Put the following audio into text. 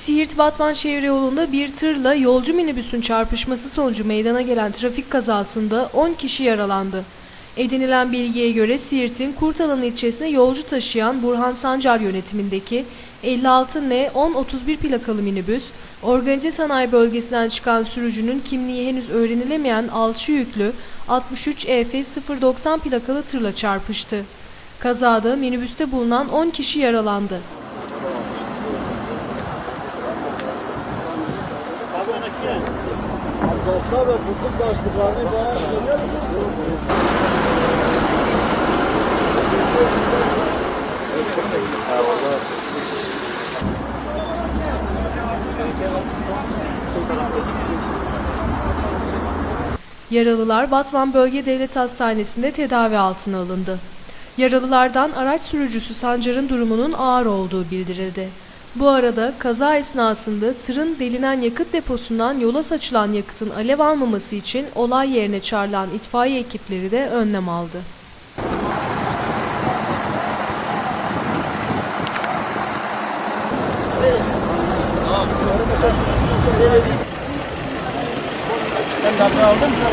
Siirt-Batman çevre yolunda bir tırla yolcu minibüsün çarpışması sonucu meydana gelen trafik kazasında 10 kişi yaralandı. Edinilen bilgiye göre Siirt'in Kurtalan ilçesine yolcu taşıyan Burhan Sancar yönetimindeki 56N1031 plakalı minibüs, organize sanayi bölgesinden çıkan sürücünün kimliği henüz öğrenilemeyen alçı yüklü 63 EF 090 plakalı tırla çarpıştı. Kazada minibüste bulunan 10 kişi yaralandı. Başka ve tutup başlıklarını bana? Yaralılar Batman Bölge Devlet Hastanesi'nde tedavi altına alındı. Yaralılardan araç sürücüsü Sancar'ın durumunun ağır olduğu bildirildi. Bu arada kaza esnasında tırın delinen yakıt deposundan yola saçılan yakıtın alev almaması için olay yerine çağrılan itfaiye ekipleri de önlem aldı. Sen aldın mı?